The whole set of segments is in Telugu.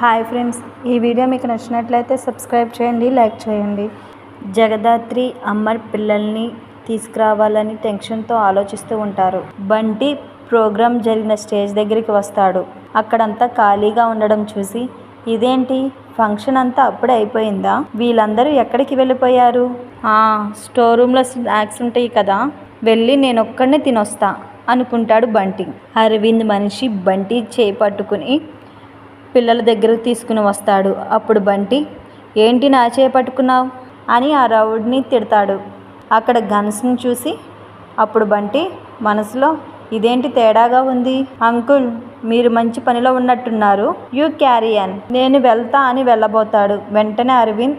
హాయ్ ఫ్రెండ్స్ ఈ వీడియో మీకు నచ్చినట్లయితే సబ్స్క్రైబ్ చేయండి లైక్ చేయండి. జగదాత్రి అమ్మర్ పిల్లల్ని తీసుకురావాలని టెన్షన్తో ఆలోచిస్తూ ఉంటారు. బంటి ప్రోగ్రాం జరిగిన స్టేజ్ దగ్గరికి వస్తాడు. అక్కడంతా ఖాళీగా ఉండడం చూసి ఇదేంటి ఫంక్షన్ అంతా అప్పుడే అయిపోయిందా? వీళ్ళందరూ ఎక్కడికి వెళ్ళిపోయారు? స్టోర్ రూమ్లో స్నాక్స్ ఉంటాయి కదా వెళ్ళి నేను ఒక్కడినే తినొస్తా అనుకుంటాడు బంటి. అరవింద్ మనిషి బంటి చేపట్టుకుని పిల్లల దగ్గరకు తీసుకుని వస్తాడు. అప్పుడు బంటి ఏంటి నా చేయి పట్టుకున్నావు? అని ఆ రౌడ్ని తిడతాడు. అక్కడ గన్స్ని చూసి అప్పుడు బంటి మనసులో ఇదేంటి తేడాగా ఉంది? అంకుల్ మీరు మంచి పనిలో ఉన్నట్టున్నారు. యూ క్యారియన్ నేను వెళ్తా అని వెళ్ళబోతాడు. వెంటనే అరవింద్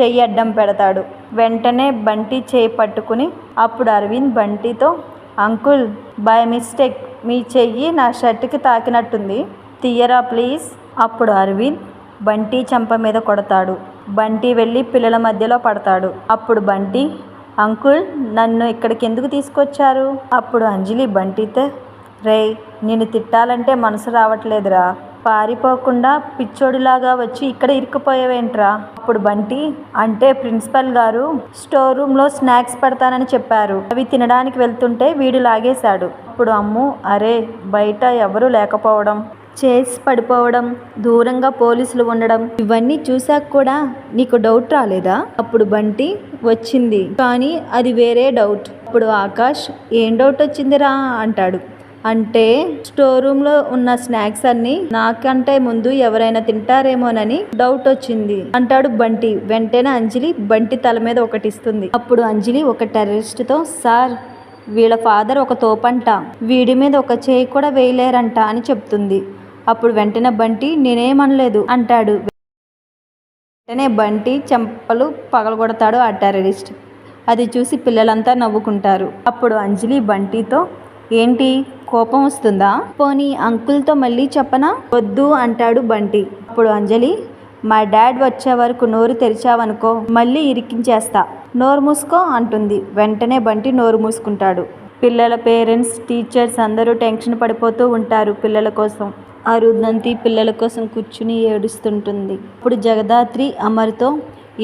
చెయ్యి అడ్డం పెడతాడు. వెంటనే బంటి చేయి పట్టుకుని అప్పుడు అరవింద్ బంటితో అంకుల్ బై మిస్టేక్. మీ చెయ్యి నా షర్ట్కి తాకినట్టుంది. తీయరా ప్లీజ్. అప్పుడు అరవింద్ బంటి చెంప మీద కొడతాడు. బంటి వెళ్ళి పిల్లల మధ్యలో పడతాడు. అప్పుడు బంటి అంకుల్ నన్ను ఇక్కడికి ఎందుకు తీసుకొచ్చారు? అప్పుడు అంజలి బంటితో రే నిన్ను తిట్టాలంటే మనసు రావట్లేదురా. పారిపోకుండా పిచ్చోడిలాగా వచ్చి ఇక్కడ ఇరుక్కుపోయావేంట్రా? అప్పుడు బంటి అంటే ప్రిన్సిపల్ గారు స్టోర్ రూమ్లో స్నాక్స్ పెడతానని చెప్పారు. అవి తినడానికి వెళ్తుంటే వీడు లాగేశాడు. అప్పుడు అమ్ము అరే బయట ఎవరూ లేకపోవడం. చేసి పడిపోవడం దూరంగా పోలీసులు ఉండడం ఇవన్నీ చూసాక కూడా నీకు డౌట్ రాలేదా? అప్పుడు బంటి వచ్చింది. కానీ అది వేరే డౌట్ అప్పుడు ఆకాష్ ఏం డౌట్ వచ్చిందిరా? అంటాడు. అంటే స్టోర్ రూమ్లో ఉన్న స్నాక్స్ అన్ని నాకంటే ముందు ఎవరైనా తింటారేమోనని డౌట్ వచ్చింది. అంటాడు బంటి. వెంటనే అంజలి బంటి తల మీద ఒకటి ఇస్తుంది. అప్పుడు అంజలి ఒక టెర్రరిస్ట్తో సార్ వీళ్ళ ఫాదర్ ఒక తోపంట. వీడి మీద ఒక చేయి కూడా వేయలేరంట అని చెప్తుంది. అప్పుడు వెంటనే బంటి నేనేమనలేదు అంటాడు. వెంటనే బంటి చెంపలు పగలగొడతాడు ఆ టెర్రరిస్ట్. అది చూసి పిల్లలంతా నవ్వుకుంటారు. అప్పుడు అంజలి బంటితో ఏంటి కోపం వస్తుందా? పోనీ అంకుల్తో మళ్ళీ చెప్పనా? వద్దు అంటాడు బంటి. అప్పుడు అంజలి మా డాడ్ వచ్చే వరకు నోరు తెరిచావనుకో మళ్ళీ ఇరికించేస్తా. నోరు మూసుకో అంటుంది. వెంటనే బంటి నోరు మూసుకుంటాడు. పిల్లల పేరెంట్స్ టీచర్స్ అందరూ టెన్షన్ పడిపోతూ ఉంటారు పిల్లల కోసం. ఆ పిల్లల కోసం కూర్చుని ఏడుస్తుంటుంది. అప్పుడు జగదాత్రి అమర్తో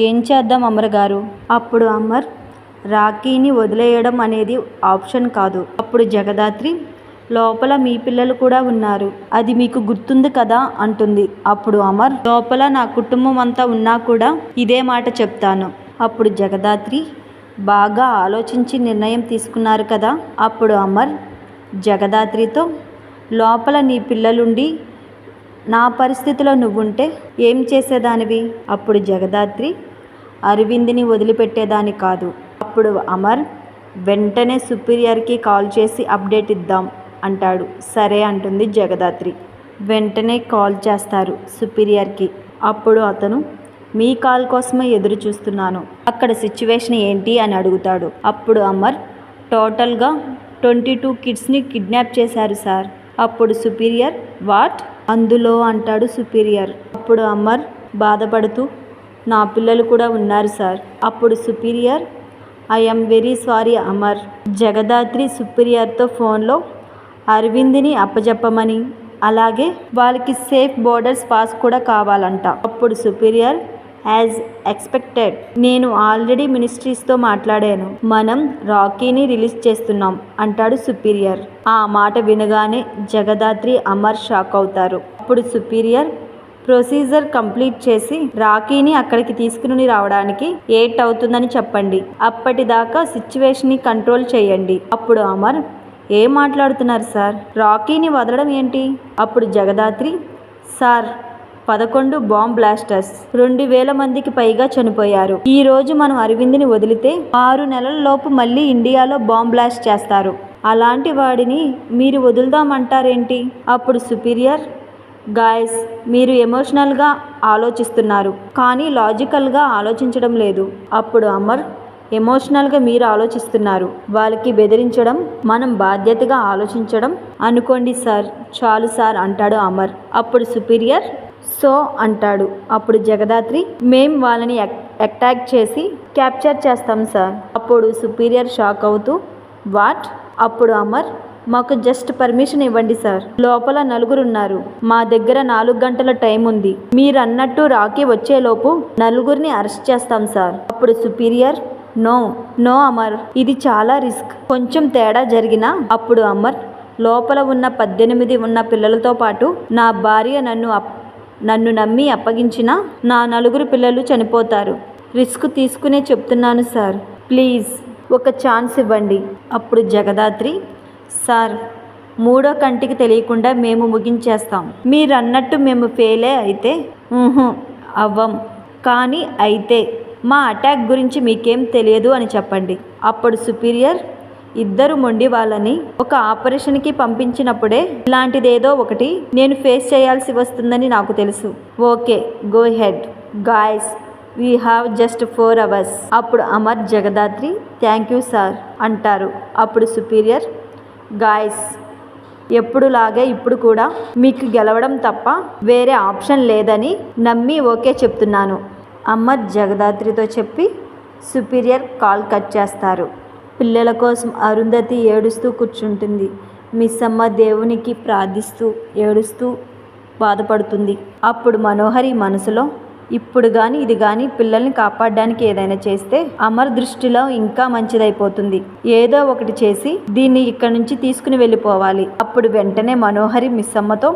ఏం చేద్దాం అమర్ గారు అప్పుడు అమర్ రాఖీని వదిలేయడం అనేది ఆప్షన్ కాదు అప్పుడు జగదాత్రి లోపల మీ పిల్లలు కూడా ఉన్నారు. అది మీకు గుర్తుంది కదా అంటుంది. అప్పుడు అమర్ లోపల నా కుటుంబం అంతా ఉన్నా కూడా ఇదే మాట చెప్తాను అప్పుడు జగదాత్రి బాగా ఆలోచించి నిర్ణయం తీసుకున్నారు కదా అప్పుడు అమర్ జగదాత్రితో లోపల నీ పిల్లలుండి నా పరిస్థితిలో నువ్వుంటే ఏం చేసేదానివి? అప్పుడు జగదాత్రి అరవింద్ని వదిలిపెట్టేదాని కాదు. అప్పుడు అమర్ వెంటనే సుపీరియర్కి కాల్ చేసి అప్డేట్ ఇద్దాం అంటాడు. సరే అంటుంది జగదాత్రి వెంటనే కాల్ చేస్తారు సుపీరియర్కి. అప్పుడు అతను మీ కాల్ కోసమే ఎదురు చూస్తున్నాను అక్కడ సిచ్యువేషన్ ఏంటి అని అడుగుతాడు. అప్పుడు అమర్ టోటల్గా ట్వంటీ టూ కిడ్స్ని కిడ్నాప్ చేశారు సార్. అప్పుడు సుపీరియర్ వాట్? అందులో అంటాడు సుపీరియర్. అప్పుడు అమర్ బాధపడుతూ నా పిల్లలు కూడా ఉన్నారు సార్. అప్పుడు superior I I'm very sorry Amar. Jagadhatri సుపీరియర్తో ఫోన్లో అరవింద్ని అప్పజెప్పమని. అలాగే వాళ్ళకి సేఫ్ బోర్డర్స్ పాస్ కూడా కావాలంట. అప్పుడు సుపీరియర్ యాజ్ ఎక్స్పెక్టెడ్. నేను ఆల్రెడీ మినిస్ట్రీస్తో మాట్లాడాను. మనం రాకీని రిలీజ్ చేస్తున్నాం అంటాడు సుపీరియర్. ఆ మాట వినగానే జగదాత్రి అమర్ షాక్ అవుతారు. అప్పుడు సుపీరియర్ ప్రొసీజర్ కంప్లీట్ చేసి రాకీని అక్కడికి తీసుకుని రావడానికి ఏట్ అవుతుందని చెప్పండి. అప్పటిదాకా సిచ్యువేషన్ని కంట్రోల్ చేయండి. అప్పుడు అమర్ ఏం మాట్లాడుతున్నారు సార్? రాకీని వదలడం ఏంటి? అప్పుడు జగదాత్రి సార్ పదకొండు బాంబ్ బ్లాస్టర్స్ రెండు వేల మందికి పైగా చనిపోయారు. ఈ రోజు మనం అరవింద్ని వదిలితే ఆరు నెలల లోపు మళ్ళీ ఇండియాలో బాంబ్ బ్లాస్ట్ చేస్తారు. అలాంటి వాడిని మీరు వదులుదామంటారేంటి? అప్పుడు సుపీరియర్ గాయస్ మీరు ఎమోషనల్గా ఆలోచిస్తున్నారు. కానీ లాజికల్గా ఆలోచించడం లేదు. అప్పుడు అమర్ ఎమోషనల్గా మీరు ఆలోచిస్తున్నారు. వాళ్ళకి బెదిరించడం మనం బాధ్యతగా ఆలోచించడం అనుకోండి సార్ చాలు సార్ అంటాడు అమర్. అప్పుడు సుపీరియర్ సో అంటాడు. అప్పుడు జగదాత్రి మేం వాళ్ళని అటాక్ చేసి క్యాప్చర్ చేస్తాం సార్ అప్పుడు సుపీరియర్ షాక్ అవుతూ వాట్ అప్పుడు అమర్ మాకు జస్ట్ పర్మిషన్ ఇవ్వండి సార్ లోపల నలుగురున్నారు. మా దగ్గర నాలుగు గంటల టైం ఉంది. మీరు అన్నట్టు రాకీ వచ్చేలోపు నలుగురిని అరెస్ట్ చేస్తాం సార్ అప్పుడు సుపీరియర్ నో నో అమర్ ఇది చాలా రిస్క్ కొంచెం తేడా జరిగినా అప్పుడు అమర్ లోపల ఉన్న పద్దెనిమిది ఉన్న పిల్లలతో పాటు నా భార్య నన్ను అప్ నన్ను నమ్మి అప్పగించిన నా నలుగురు పిల్లలు చనిపోతారు. రిస్క్ తీసుకునే చెప్తున్నాను సార్. ప్లీజ్ ఒక ఛాన్స్ ఇవ్వండి. అప్పుడు జగదాత్రి సార్ మూడో కంటికి తెలియకుండా మేము ముగించేస్తాం. మీరన్నట్టు మేము ఫెయిలే అయితే అవ్వం. కానీ అయితే మా అటాక్ గురించి మీకేం తెలియదు అని చెప్పండి. అప్పుడు సుపీరియర్ ఇద్దరు మొండి వాళ్ళని ఒక ఆపరేషన్కి పంపించినప్పుడే ఇలాంటిదేదో ఒకటి నేను ఫేస్ చేయాల్సి వస్తుందని నాకు తెలుసు. Okay go ahead. Guys we have just four hours. అప్పుడు Amar Jagadhatri thank you sir అంటారు. అప్పుడు సుపీరియర్ గాయస్ ఎప్పుడులాగే ఇప్పుడు కూడా మీకు గెలవడం తప్ప వేరే ఆప్షన్ లేదని నమ్మి ఓకే చెప్తున్నాను. అమర్ జగదాత్రితో చెప్పి సుపీరియర్ కాల్ కట్ చేస్తారు. పిల్లల కోసం అరుంధతి ఏడుస్తూ కూర్చుంటుంది. మిస్ అమ్మ దేవునికి ప్రార్థిస్తూ ఏడుస్తూ బాధపడుతుంది. అప్పుడు మనోహరి మనసులో ఇప్పుడు కానీ ఇది కానీ పిల్లల్ని కాపాడడానికి ఏదైనా చేస్తే అమర్ దృష్టిలో ఇంకా మంచిదైపోతుంది. ఏదో ఒకటి చేసి దీన్ని ఇక్కడి నుంచి తీసుకుని వెళ్ళిపోవాలి. అప్పుడు వెంటనే మనోహరి మిస్ అమ్మతో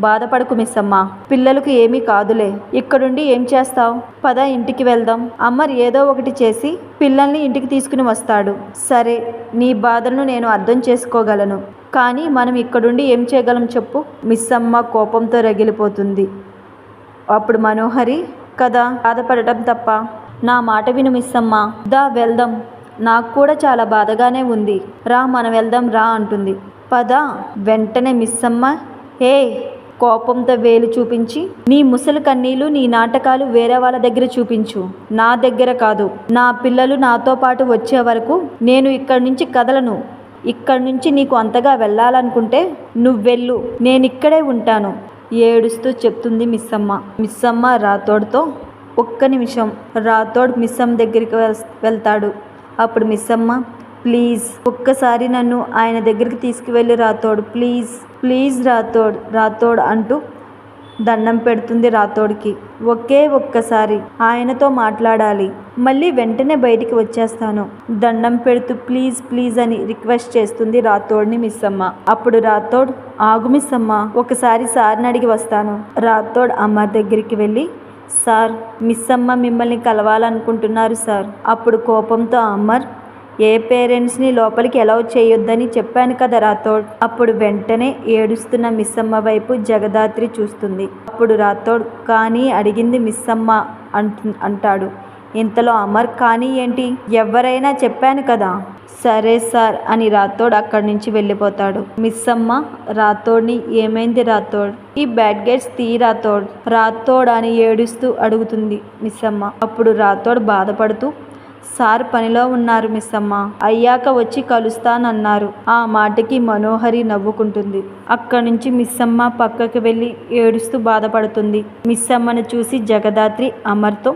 బాధపడకు మిస్సమ్మ. పిల్లలకు ఏమీ కాదులే. ఇక్కడుండి ఏం చేస్తావు? పద ఇంటికి వెళ్దాం. అమ్మర్ ఏదో ఒకటి చేసి పిల్లల్ని ఇంటికి తీసుకుని వస్తాడు. సరే నీ బాధలను నేను అర్థం చేసుకోగలను. కానీ మనం ఇక్కడుండి ఏం చేయగలం చెప్పు. మిస్సమ్మ కోపంతో రగిలిపోతుంది. అప్పుడు మనోహరి కదా బాధపడటం తప్ప. నా మాట విను మిస్సమ్మ. దా వెళ్దాం. నాకు కూడా చాలా బాధగానే ఉంది. రా మనం వెళ్దాం రా అంటుంది. పద వెంటనే మిస్సమ్మ ఏ కోపంతో వేలు చూపించి నీ ముసలి కన్నీలు నీ నాటకాలు వేరే వాళ్ళ దగ్గర చూపించు. నా దగ్గర కాదు. నా పిల్లలు నాతో పాటు వచ్చే వరకు నేను ఇక్కడి నుంచి కదలను. ఇక్కడి నుంచి నీకు అంతగా వెళ్ళాలనుకుంటే నువ్వెళ్ళు నేను ఇక్కడే ఉంటాను. ఏడుస్తూ చెప్తుంది మిస్సమ్మ. మిస్సమ్మ రాతోడ్తో ఒక్క నిమిషం. రాతోడ్ మిస్సమ్మ దగ్గరికి వెళ్తాడు. అప్పుడు మిస్సమ్మ ప్లీజ్. ఒక్కసారి నన్ను ఆయన దగ్గరికి తీసుకువెళ్ళి రాతోడు. ప్లీజ్. ప్లీజ్ రాతోడ్. రాతోడ్ అంటూ దండం పెడుతుంది రాతోడికి. ఒకే ఒక్కసారి ఆయనతో మాట్లాడాలి. మళ్ళీ వెంటనే బయటికి వచ్చేస్తాను. దండం పెడుతూ ప్లీజ్ ప్లీజ్ అని రిక్వెస్ట్ చేస్తుంది రాతోడిని మిస్ అమ్మ అప్పుడు రాతోడ్ ఆగు మిస్ అమ్మ ఒకసారి సార్ని అడిగి వస్తాను. రాతోడ్ అమ్మ దగ్గరికి వెళ్ళి సార్ మిస్ అమ్మ మిమ్మల్ని కలవాలనుకుంటున్నారు సార్. అప్పుడు కోపంతో అమ్మర్ ఏ పేరెంట్స్ని లోపలికి అలౌ చేయొద్దని చెప్పాను కదా రాథోడ్? అప్పుడు వెంటనే ఏడుస్తున్న మిస్సమ్మ వైపు జగదాత్రి చూస్తుంది. అప్పుడు రాథోడ్ కానీ అడిగింది మిస్సమ్మ అంటు అంటాడు. ఇంతలో అమర్ కానీ ఏంటి? ఎవరైనా చెప్పాను కదా. సరే సార్ అని రాథోడ్ అక్కడి నుంచి వెళ్ళిపోతాడు. మిస్సమ్మ రాథోడ్ని ఏమైంది రాథోడ్? ఈ బ్యాడ్ గేట్స్ తీ రాథోడ్. రాథోడ్ అని ఏడుస్తూ అడుగుతుంది మిస్సమ్మ. అప్పుడు రాథోడ్ బాధపడుతూ సార్ పనిలో ఉన్నారు మిస్సమ్మ. అయ్యాక వచ్చి కలుస్తానన్నారు. ఆ మాటకి మనోహరి నవ్వుకుంటుంది. అక్కడి నుంచి మిస్సమ్మ పక్కకి వెళ్ళి ఏడుస్తూ బాధపడుతుంది. మిస్సమ్మను చూసి జగదాత్రి అమర్తో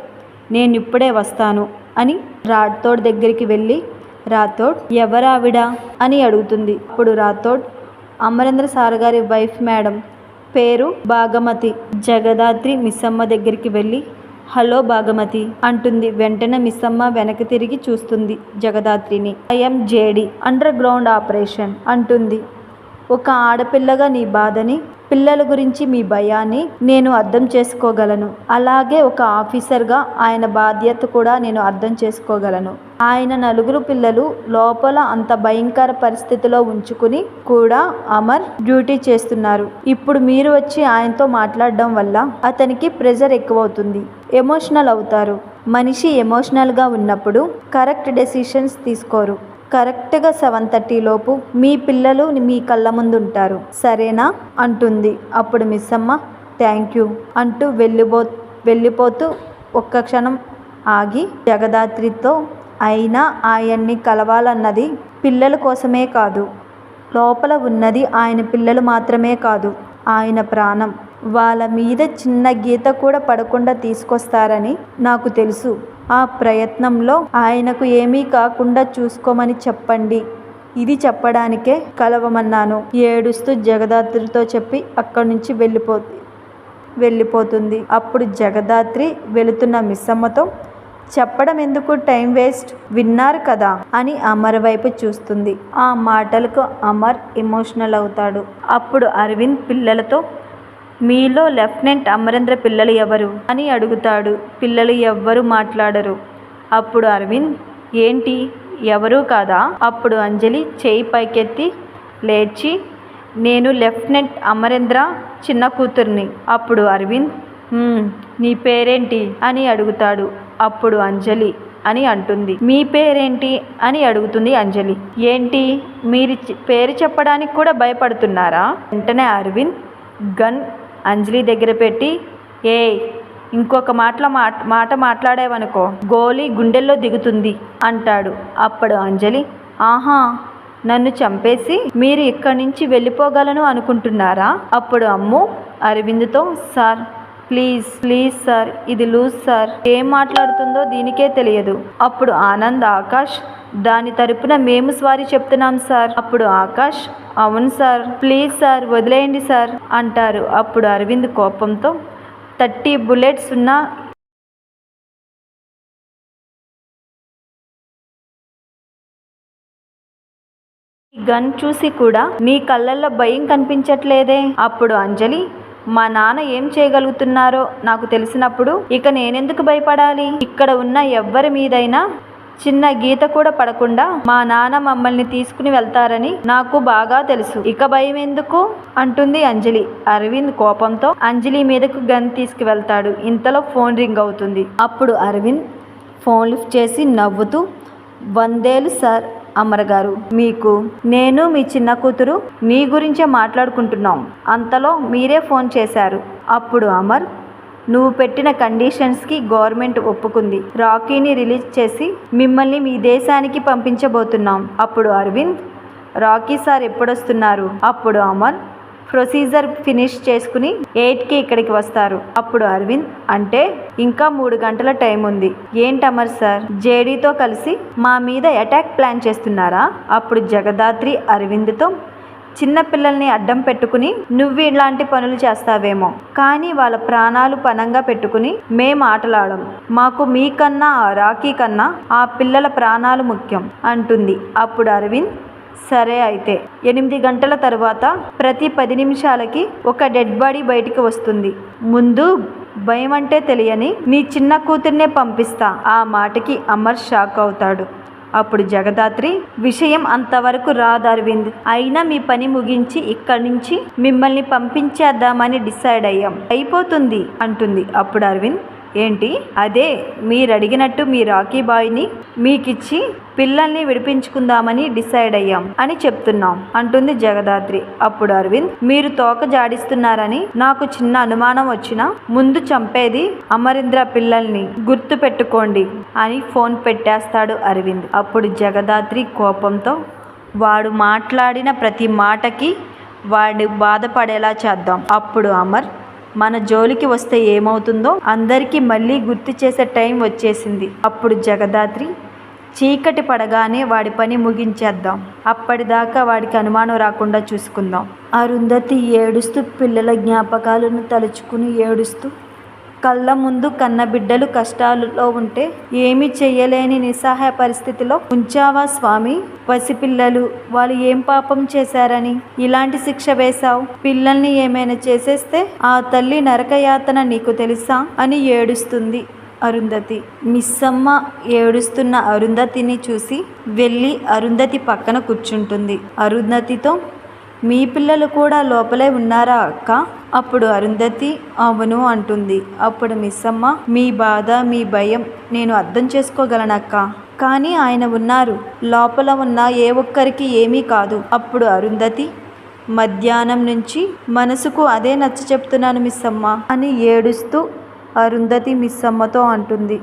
నేను ఇప్పుడే వస్తాను అని రాథోడ్ దగ్గరికి వెళ్ళి రాథోడ్ ఎవరావిడ? అని అడుగుతుంది. అప్పుడు రాథోడ్ అమరేంద్ర సార్ గారి వైఫ్ మేడం. పేరు భాగమతి. జగదాత్రి మిస్సమ్మ దగ్గరికి వెళ్ళి హలో భాగమతి అంటుంది. వెంటనే మిస్సమ్మ వెనక్కి తిరిగి చూస్తుంది జగదాత్రిని. I'm JD underground operation అంటుంది. ఒక ఆడపిల్లగా నీ బాధని పిల్లల గురించి మీ భయాన్ని నేను అర్థం చేసుకోగలను. అలాగే ఒక ఆఫీసర్గా ఆయన బాధ్యత కూడా నేను అర్థం చేసుకోగలను. ఆయన నలుగురు పిల్లలు లోపల అంత భయంకర పరిస్థితిలో ఉంచుకుని కూడా అమర్ డ్యూటీ చేస్తున్నారు. ఇప్పుడు మీరు వచ్చి ఆయనతో మాట్లాడడం వల్ల అతనికి ప్రెజర్ ఎక్కువవుతుంది. ఎమోషనల్ అవుతారు. మనిషి ఎమోషనల్గా ఉన్నప్పుడు కరెక్ట్ డెసిషన్స్ తీసుకోరు. కరెక్ట్గా సెవెన్ థర్టీ లోపు మీ పిల్లలు మీ కళ్ళ ముందు ఉంటారు సరేనా? అంటుంది. అప్పుడు మిస్ అమ్మ థ్యాంక్ యూ అంటూ వెళ్ళిపో వెళ్ళిపోతూ ఒక్క క్షణం ఆగి జగదాత్రితో అయినా ఆయన్ని కలవాలన్నది పిల్లల కోసమే కాదు. లోపల ఉన్నది ఆయన పిల్లలు మాత్రమే కాదు. ఆయన ప్రాణం. వాళ్ళ మీద చిన్న గీత కూడా పడకుండా తీసుకొస్తారని నాకు తెలుసు. ఆ ప్రయత్నంలో ఆయనకు ఏమీ కాకుండా చూసుకోమని చెప్పండి. ఇది చెప్పడానికే కలవమన్నాను. ఏడుస్తూ జగదాత్రితో చెప్పి అక్కడి నుంచి వెళ్ళిపో వెళ్ళిపోతుంది. అప్పుడు జగదాత్రి వెళుతున్న మిస్సమ్మతో చెప్పడం ఎందుకు టైం వేస్ట్? విన్నారు కదా అని అమర్ వైపు చూస్తుంది. ఆ మాటలకు అమర్ ఎమోషనల్ అవుతాడు. అప్పుడు అరవింద్ పిల్లలతో మీలో లెఫ్టినెంట్ అమరేంద్ర పిల్లలు ఎవరు? అని అడుగుతాడు. పిల్లలు ఎవ్వరు మాట్లాడరు. అప్పుడు అరవింద్ ఏంటి? ఎవరూ కాదా? అప్పుడు అంజలి చేయి పైకెత్తి లేచి నేను లెఫ్టినెంట్ అమరేంద్ర చిన్న కూతుర్ని. అప్పుడు అరవింద్ నీ పేరేంటి? అని అడుగుతాడు. అప్పుడు అంజలి అని అంటుంది. మీ పేరేంటి? అని అడుగుతుంది అంజలి. ఏంటి? మీరు పేరు చెప్పడానికి కూడా భయపడుతున్నారా? వెంటనే అరవింద్ గన్ అంజలి దగ్గర పెట్టి ఏ ఇంకొక మాటల మాట మాట మాట్లాడేవనుకో గోలీ గుండెల్లో దిగుతుంది అంటాడు. అప్పుడు అంజలి ఆహా నన్ను చంపేసి మీరు ఇక్కడి నుంచి వెళ్ళిపోగలను అనుకుంటున్నారా? అప్పుడు అమ్ము అరవింద్తో సార్ ప్లీజ్ ప్లీజ్ సార్ ఇది లూజ్ సార్ ఏం మాట్లాడుతుందో దీనికే తెలియదు. అప్పుడు ఆనంద్ ఆకాష్ దాని తరపున మేము స్వారీ చెప్తున్నాం సార్. అప్పుడు ఆకాష్ అవును సార్. ప్లీజ్ సార్ వదిలేయండి సార్ అంటారు. అప్పుడు అరవింద్ కోపంతో థర్టీ బుల్లెట్స్ ఉన్న ఈ గన్ చూసి కూడా నీ కళ్ళల్లో భయం కనిపించట్లేదే. అప్పుడు అంజలి మా నాన్న ఏం చేయగలుగుతున్నారో నాకు తెలిసినప్పుడు ఇక నేనెందుకు భయపడాలి? ఇక్కడ ఉన్న ఎవ్వరి మీదైనా చిన్న గీత కూడా పడకుండా మా నాన్న మమ్మల్ని తీసుకుని వెళ్తారని నాకు బాగా తెలుసు. ఇక భయం ఎందుకు అంటుంది అంజలి. అరవింద్ కోపంతో అంజలి మీదకు గన్ తీసుకువెళ్తాడు. ఇంతలో ఫోన్ రింగ్ అవుతుంది. అప్పుడు అరవింద్ ఫోన్ లిఫ్ట్ చేసి నవ్వుతూ వందేలు సార్ అమర్ గారు మీకు నేను మీ చిన్న కూతురు మీ గురించే మాట్లాడుకుంటున్నాం. అంతలో మీరే ఫోన్ చేశారు. అప్పుడు అమర్ నువ్వు పెట్టిన కండిషన్స్కి గవర్నమెంట్ ఒప్పుకుంది. రాకీని రిలీజ్ చేసి మిమ్మల్ని మీ దేశానికి పంపించబోతున్నాం. అప్పుడు అరవింద్ రాకీ సార్ ఎప్పుడొస్తున్నారు? అప్పుడు అమర్ ప్రొసీజర్ ఫినిష్ చేసుకుని ఎయిట్కి ఇక్కడికి వస్తారు. అప్పుడు అరవింద్ అంటే ఇంకా మూడు గంటల టైం ఉంది. ఏంటి అమర్ సార్? జేడీతో కలిసి మా మీద అటాక్ ప్లాన్ చేస్తున్నారా? అప్పుడు జగదాత్రి అరవింద్తో చిన్న పిల్లల్ని అడ్డం పెట్టుకుని నువ్వు ఇలాంటి పనులు చేస్తావేమో. కానీ వాళ్ళ ప్రాణాలు పనంగా పెట్టుకుని మేం ఆటలాడం. మాకు మీకన్నా ఆ రాఖీ కన్నా ఆ పిల్లల ప్రాణాలు ముఖ్యం అంటుంది. అప్పుడు అరవింద్ సరే అయితే. ఎనిమిది గంటల తర్వాత ప్రతి పది నిమిషాలకి ఒక డెడ్ బాడీ బయటికి వస్తుంది. ముందు భయం అంటే తెలియని నీ చిన్న కూతుర్నే పంపిస్తా. ఆ మాటకి అమర్ షాక్ అవుతాడు. అప్పుడు జగదాత్రి విషయం అంతవరకు రాదు అరవింద్. అయినా మీ పని ముగించి ఇక్కడి నుంచి మిమ్మల్ని పంపించేద్దామని డిసైడ్ అయ్యాం. అయిపోతుంది అంటుంది. అప్పుడు అరవింద్ ఏంటి? అదే మీరు అడిగినట్టు మీ రాకీ బాయ్ని మీకిచ్చి పిల్లల్ని విడిపించుకుందామని డిసైడ్ అయ్యాం అని చెప్తున్నాం అంటుంది జగదాత్రి అప్పుడు అరవింద్ మీరు తోక జాడిస్తున్నారని నాకు చిన్న అనుమానం వచ్చినా ముందు చంపేది అమరింద్ర పిల్లల్ని గుర్తు పెట్టుకోండి అని ఫోన్ పెట్టేస్తాడు అరవింద్. అప్పుడు జగదాత్రి కోపంతో వాడు మాట్లాడిన ప్రతి మాటకి వాడు బాధపడేలా చేద్దాం. అప్పుడు అమర్ మన జోలికి వస్తే ఏమవుతుందో అందరికీ మళ్ళీ గుర్తు చేసే టైం వచ్చేసింది. అప్పుడు జగదాత్రి చీకటి పడగానే వాడి పని ముగించేద్దాం. అప్పటిదాకా వాడికి అనుమానం రాకుండా చూసుకుందాం. అరుంధతి ఏడుస్తూ పిల్లల జ్ఞాపకాలను తలుచుకుని ఏడుస్తూ కళ్ళ ముందు కన్నబిడ్డలు కష్టాలలో ఉంటే ఏమీ చెయ్యలేని నిస్సహాయ పరిస్థితిలో ఉంచావా స్వామి? పసిపిల్లలు వాళ్ళు ఏం పాపం చేశారని? ఇలాంటి శిక్ష వేశావు? పిల్లల్ని ఏమైనా చేసేస్తే ఆ తల్లి నరకయాతన నీకు తెలుసా? అని ఏడుస్తుంది అరుంధతి. మిస్సమ్మ ఏడుస్తున్న అరుంధతిని చూసి వెళ్ళి అరుంధతి పక్కన కూర్చుంటుంది. అరుంధతితో మీ పిల్లలు కూడా లోపలే ఉన్నారా అక్క? అప్పుడు అరుంధతి అవును అంటుంది. అప్పుడు మిస్సమ్మ మీ బాధ మీ భయం నేను అర్థం చేసుకోగలనక్క. కానీ ఆయన ఉన్నారు. లోపల ఉన్న ఏ ఒక్కరికి ఏమీ కాదు. అప్పుడు అరుంధతి మధ్యాహ్నం నుంచి మనసుకు అదే నచ్చ చెప్తున్నాను మిస్సమ్మ అని ఏడుస్తూ అరుంధతి మిస్సమ్మతో అంటుంది.